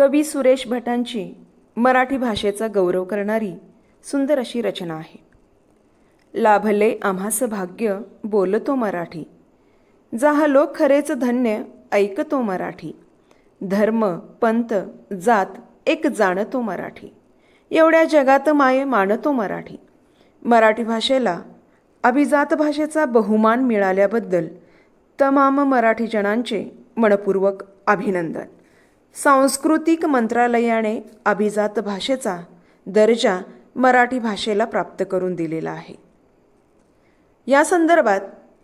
कवी सुरेश भटांची मराठी भाषेचा गौरव करणारी सुंदर अशी रचना आहे. लाभले आम्हास भाग्य बोलतो मराठी. जाहलो खरेच धन्य ऐकतो मराठी. धर्म पंत जात एक जाणतो मराठी. एवढ्या जगात माये मानतो मराठी. मराठी भाषेला अभिजात भाषेचा बहुमान मिळाल्याबद्दल तमाम मराठीजनांचे मनपूर्वक अभिनंदन. सांस्कृतिक मंत्रालयाने अभिजात भाषेचा दर्जा मराठी भाषेला प्राप्त करून दिलेला आहे. या संदर्भात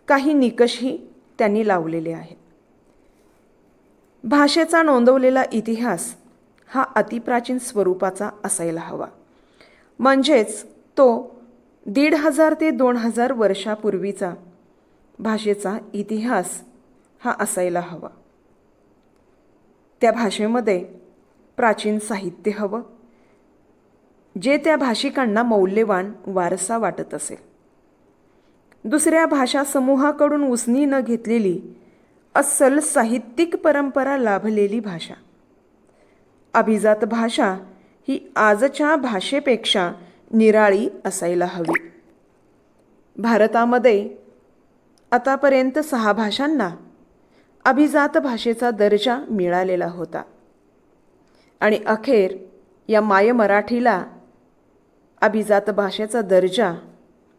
काही निकषही त्यांनी लावलेले आहेत. भाषेचा नोंदवलेला इतिहास हा अतिप्राचीन स्वरूपाचा असायला हवा. म्हणजेच तो दीड हजार ते दोन हजार वर्षापूर्वीचा भाषेचा इतिहास हा असायला हवा. त्या भाषेमध्ये प्राचीन साहित्य हवं जे त्या भाषिकांना मौल्यवान वारसा वाटत असेल दुसऱ्या भाषा समूहाकडून उसनी न घेतलेली अस्सल साहित्यिक परंपरा लाभलेली भाषा. अभिजात भाषा ही आजच्या भाषेपेक्षा निराळी असायला हवी. भारतामध्ये आतापर्यंत सहा भाषांना अभिजात भाषेचा दर्जा मिळालेला होता. आणि अखेर या माय मराठीला अभिजात भाषेचा दर्जा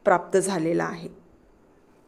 प्राप्त झालेला आहे.